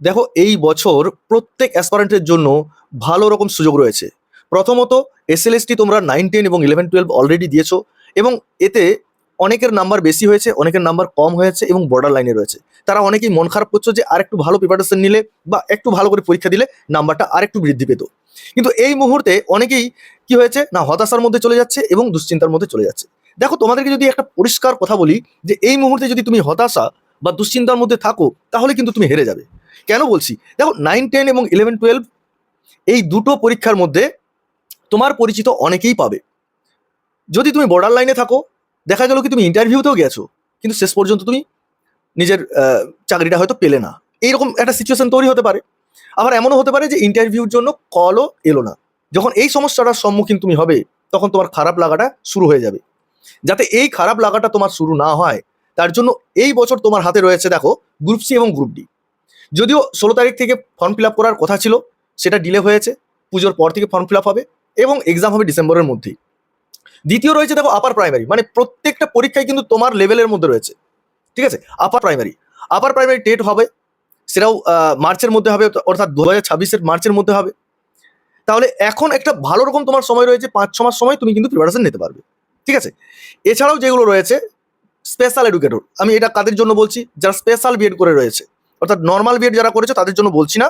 দেখো এই বছর প্রত্যেক অ্যাসপারেন্টের জন্য ভালো রকম সুযোগ রয়েছে। প্রথমত এসএলএসটি তোমরা নাইন টেন এবং ইলেভেন টুয়েলভ অলরেডি দিয়েছ এবং এতে অনেকের নাম্বার বেশি হয়েছে, অনেকের নাম্বার কম হয়েছে এবং বর্ডার লাইনে রয়েছে। তারা অনেকেই মন খারাপ করছ যে আরেকটু ভালো প্রিপারেশন নিলে বা একটু ভালো করে পরীক্ষা দিলে নাম্বারটা আরেকটু বৃদ্ধি পেত। কিন্তু এই মুহূর্তে অনেকেই কি হয়েছে না, হতাশার মধ্যে চলে যাচ্ছে এবং দুশ্চিন্তার মধ্যে চলে যাচ্ছে। দেখো, তোমাদেরকে যদি একটা পরিষ্কার কথা বলি যে এই মুহূর্তে যদি তুমি হতাশা বা দুশ্চিন্তার মধ্যে থাকো, তাহলে কিন্তু তুমি হেরে যাবে। কেন বলছি? দেখো নাইন টেন এবং ইলেভেন টুয়েলভ এই দুটো পরীক্ষার মধ্যে তোমার পরিচিত অনেকেই পাবে। যদি তুমি বর্ডার লাইনে থাকো, দেখা গেল কি তুমি ইন্টারভিউতেও গেছো, কিন্তু শেষ পর্যন্ত তুমি নিজের চাকরিটা হয়তো পেলে না। এইরকম একটা সিচুয়েশন তৈরি হতে পারে। আবার এমনও হতে পারে যে ইন্টারভিউর জন্য কলও এলো না। যখন এই সমস্যাটার সম্মুখীন তুমি হবে, তখন তোমার খারাপ লাগাটা শুরু হয়ে যাবে। যাতে এই খারাপ লাগাটা তোমার শুরু না হয়, তার জন্য এই বছর তোমার হাতে রয়েছে, দেখো গ্রুপ সি এবং গ্রুপ ডি যদিও ষোলো তারিখ থেকে ফর্ম ফিল করার কথা ছিল, সেটা ডিলে হয়েছে, পুজোর পর থেকে ফর্ম ফিল হবে এবং এক্সাম হবে ডিসেম্বরের মধ্যেই। দ্বিতীয় রয়েছে দেখো আপার প্রাইমারি মানে প্রত্যেকটা পরীক্ষায় কিন্তু তোমার লেভেলের মধ্যে রয়েছে, ঠিক আছে? Upper primary upper primary TET হবে, সেটাও মার্চের মধ্যে হবে, অর্থাৎ দু হাজার ছাব্বিশের মার্চের মধ্যে হবে। তাহলে এখন একটা ভালো রকম তোমার সময় রয়েছে পাঁচ ছ মাস সময় তুমি কিন্তু প্রিপারেশন নিতে পারবে, ঠিক আছে? এছাড়াও যেগুলো রয়েছে স্পেশাল এডুকেটর আমি এটা কাদের জন্য বলছি? যারা স্পেশাল বিএড করে রয়েছে অর্থাৎ নর্মাল বিএড যারা করেছ তাদের জন্য বলছি না।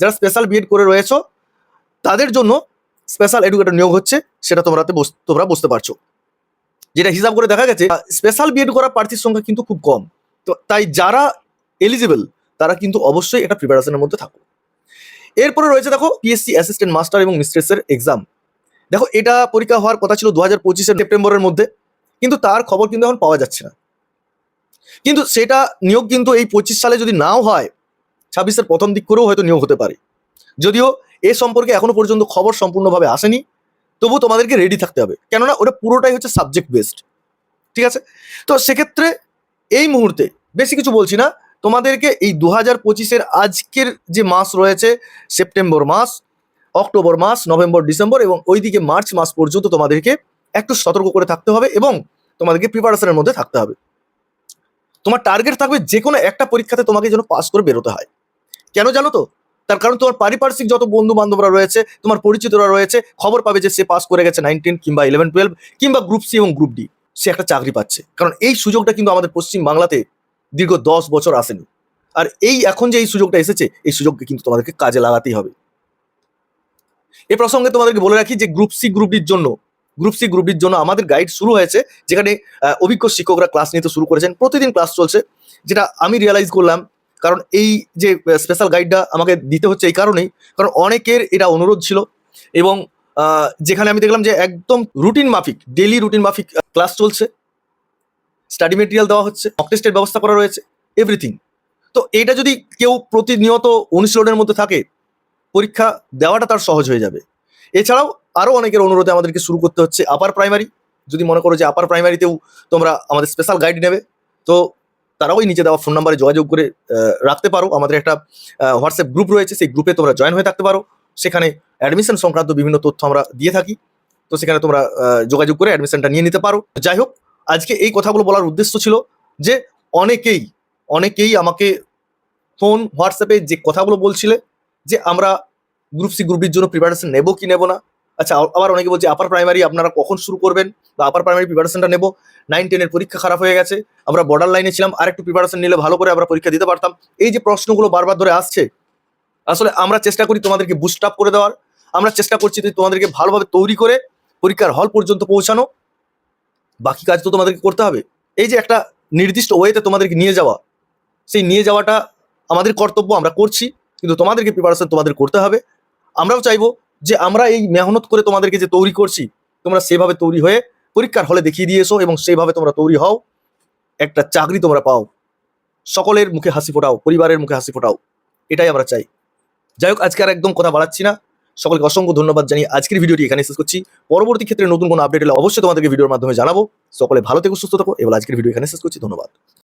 যারা স্পেশাল বিএড করে রয়েছো, তাদের জন্য স্পেশাল এডুকেটর নিয়োগ হচ্ছে, সেটা তোমরা তোমরা বুঝতে পারছ। যেটা হিসাব করে দেখা গেছে স্পেশাল বিএড করা প্রার্থীর সংখ্যা কিন্তু খুব কম। তো তাই যারা এলিজিবল তারা কিন্তু অবশ্যই এটা প্রিপারেশনের মধ্যে থাকো। এরপরে রয়েছে দেখো পিএসসি অ্যাসিস্ট্যান্ট মাস্টার এবং মিস্ট্রেসের এক্সাম দেখো এটা পরীক্ষা হওয়ার কথা ছিল দু হাজার পঁচিশের সেপ্টেম্বরের মধ্যে, কিন্তু তার খবর কিন্তু এখন পাওয়া যাচ্ছে না। কিন্তু সেটা নিয়োগ কিন্তু এই পঁচিশ সালে যদি নাও হয়, ছাব্বিশের প্রথম দিক করেও হয়তো নিয়োগ হতে পারে। যদিও এ সম্পর্কে এখনও পর্যন্ত খবর সম্পূর্ণভাবে আসেনি তবু তোমাদেরকে রেডি থাকতে হবে। কেননা ওটা পুরোটাই হচ্ছে সাবজেক্ট বেসড ঠিক আছে? তো সেক্ষেত্রে এই মুহূর্তে বেশি কিছু বলছি না, তোমাদেরকে এই দু হাজার পঁচিশের আজকের যে মাস রয়েছে, সেপ্টেম্বর মাস, অক্টোবর মাস, নভেম্বর, ডিসেম্বর এবং ওইদিকে মার্চ মাস পর্যন্ত তোমাদেরকে একটু সতর্ক করে থাকতে হবে এবং তোমাদেরকে প্রিপারেশনের মধ্যে থাকতে হবে। তোমার টার্গেট থাকবে যে কোনো একটা পরীক্ষাতে তোমাকে যেন পাস করে বেরোতে হয়। কেন জানো তো? তার কারণ তোমার পারিপার্শ্বিক যত বন্ধু বান্ধবরা রয়েছে, তোমার পরিচিতরা রয়েছে, খবর পাবে যে সে পাস করে গেছে নাইনটিন কিংবা ইলেভেন টুয়েলভ কিংবা গ্রুপ সি এবং গ্রুপ ডি সে একটা চাকরি পাচ্ছে। কারণ এই সুযোগটা কিন্তু আমাদের পশ্চিম বাংলাতে দীর্ঘ দশ বছর আসেনি। আর এই এখন যে এই সুযোগটা এসেছে, এই সুযোগকে কিন্তু তোমাদেরকে কাজে লাগাতেই হবে। এ প্রসঙ্গে তোমাদেরকে বলে রাখি যে গ্রুপ সি গ্রুপ ডির জন্য গ্রুপ সি, গ্রুপ জন্য আমাদের গাইড শুরু হয়েছে, যেখানে অভিজ্ঞ শিক্ষকরা ক্লাস নিতে শুরু করেছেন। প্রতিদিন ক্লাস চলছে, যেটা আমি রিয়েলাইজ করলাম, কারণ এই যে স্পেশাল গাইডটা আমাকে দিতে হচ্ছে এই কারণেই, কারণ অনেকের এটা অনুরোধ ছিল এবং যেখানে আমি দেখলাম যে একদম রুটিন মাফিক ডেলি রুটিন মাফিক ক্লাস চলছে। স্টাডি মেটেরিয়াল দেওয়া হচ্ছে মক টেস্টের ব্যবস্থা করা রয়েছে এভরিথিং তো এটা যদি কেউ প্রতিনিয়ত অনুশীলনের মধ্যে থাকে, পরীক্ষা দেওয়াটা তার সহজ হয়ে যাবে। এছাড়াও আরও অনেকের অনুরোধে আমাদেরকে শুরু করতে হচ্ছে আপার প্রাইমারি যদি মনে করো যে আপার প্রাইমারিতেও তোমরা আমাদের স্পেশাল গাইড নেবে, তো তারাও ওই নিচে দেওয়া ফোন নাম্বারে যোগাযোগ করে রাখতে পারো। আমাদের একটা হোয়াটসঅ্যাপ গ্রুপ রয়েছে, সেই গ্রুপে তোমরা জয়েন হয়ে থাকতে পারো। সেখানে অ্যাডমিশন সংক্রান্ত বিভিন্ন তথ্য আমরা দিয়ে থাকি। তো সেখানে তোমরা যোগাযোগ করে অ্যাডমিশনটা নিয়ে নিতে পারো। যাই হোক, আজকে এই কথাগুলো বলার উদ্দেশ্য ছিল যে অনেকেই অনেকেই আমাকে ফোন হোয়াটসঅ্যাপে যে কথাগুলো বলছিলে, যে আমরা গ্রুপ সি গ্রুপের জন্য প্রিপারেশন নেব কি নেব না? আচ্ছা আবার অনেকে বলছে আপার প্রাইমারি আপনারা কখন শুরু করবেন? বা আপার প্রাইমারি প্রিপারেশনটা নেব। নাইন টেনের পরীক্ষা খারাপ হয়ে গেছে। আমরা বর্ডার লাইনে ছিলাম আর একটু প্রিপারেশন নিলে ভালো করে আমরা পরীক্ষা দিতে পারতাম। এই যে প্রশ্নগুলো বারবার ধরে আসছে, আসলে আমরা চেষ্টা করি তোমাদেরকে বুস্ট আপ করে দেওয়ার। আমরা চেষ্টা করছি তোমাদেরকে ভালোভাবে তৈরি করে পরীক্ষার হল পর্যন্ত পৌঁছানো। বাকি কাজ তো তোমাদেরকে করতে হবে। এই যে একটা নির্দিষ্ট ওয়েতে তোমাদেরকে নিয়ে যাওয়া, সেই নিয়ে যাওয়াটা আমাদের কর্তব্য, আমরা করছি। কিন্তু তোমাদেরকে প্রিপারেশন তোমাদের করতে হবে। আমরাও চাইব যে আমরা এই মেহনত করে তোমাদেরকে যে তৈরি করছি, তোমরা সেভাবে তৈরি হয়ে পরীক্ষার হলে দেখিয়ে দিয়ে এসো এবং সেইভাবে তোমরা তৈরি হও। একটা চাকরি তোমরা পাও। সকলের মুখে হাসি ফোটাও, পরিবারের মুখে হাসি ফোটাও। এটাই আমরা চাই। যাই হোক, আজকে আর একদম কথা বাড়াচ্ছি না। সকলকে অসংখ্য ধন্যবাদ জানিয়ে আজকের ভিডিওটি এখানে শেষ করছি। পরবর্তী ক্ষেত্রে নতুন কোনো আপডেট হলে অবশ্যই তোমাদেরকে ভিডিওর মাধ্যমে জানাব। সকলে ভালো থেকে, সুস্থ থাকো। এবার আজকের ভিডিও এখানে শেষ করছি। ধন্যবাদ।